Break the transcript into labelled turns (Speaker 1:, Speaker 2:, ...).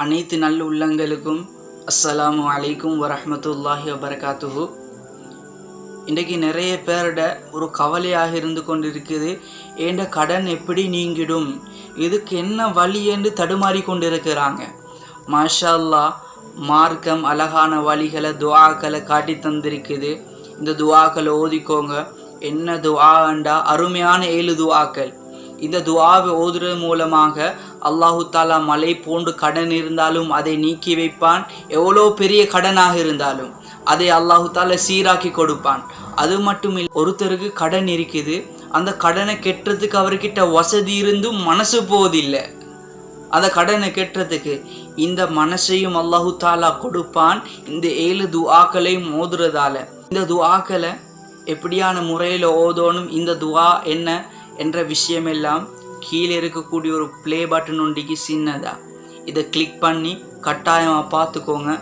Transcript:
Speaker 1: அனைத்து நல்ல உள்ளங்களுக்கும் அஸ்ஸலாமு அலைக்கும் வரமத்துல்லாஹி வபரகாத்துஹூ. இன்றைக்கு நிறைய பேரோட ஒரு கவலையாக இருந்து கொண்டு இருக்குது ஏண்ட கடன் எப்படி நீங்கிடும்? இதுக்கு என்ன வழி என்று தடுமாறி கொண்டிருக்கிறாங்க. மாஷா அல்லாஹ் மார்க்கம் அழகான வழிகளை துவாக்களை காட்டி தந்திருக்குது. இந்த துவாக்களை ஓதிக்கோங்க. என்ன துவாண்டா அருமையான ஏழு துவாக்கள் இந்த துவாவை ஓதுறது மூலமாக அல்லாஹு தாலா மலை போன்று கடன் இருந்தாலும் அதை நீக்கி வைப்பான். எவ்வளோ பெரிய கடனாக இருந்தாலும் அதை அல்லாஹு தாலா சீராக்கி கொடுப்பான். அது மட்டும் இல்லை ஒருத்தருக்கு கடன் இருக்குது. அந்த கடனை கெட்டுறதுக்கு அவர்கிட்ட வசதி இருந்தும் மனசு போவதில்லை. அந்த கடனை கெட்டுறதுக்கு இந்த மனசையும் அல்லாஹு தாலா கொடுப்பான். இந்த ஏழு துஆக்களையும் ஓதுறதால. இந்த துஆக்களை எப்படியான முறையில் ஓதோனும் இந்த துஆ என்ன? என்ற விஷயமெல்லாம் கீழே இருக்கக்கூடிய ஒரு ப்ளே பட்டன் ஒண்டிக்கு சின்னதா. இதை கிளிக் பண்ணி கட்டாயமாக பார்த்துக்கோங்க.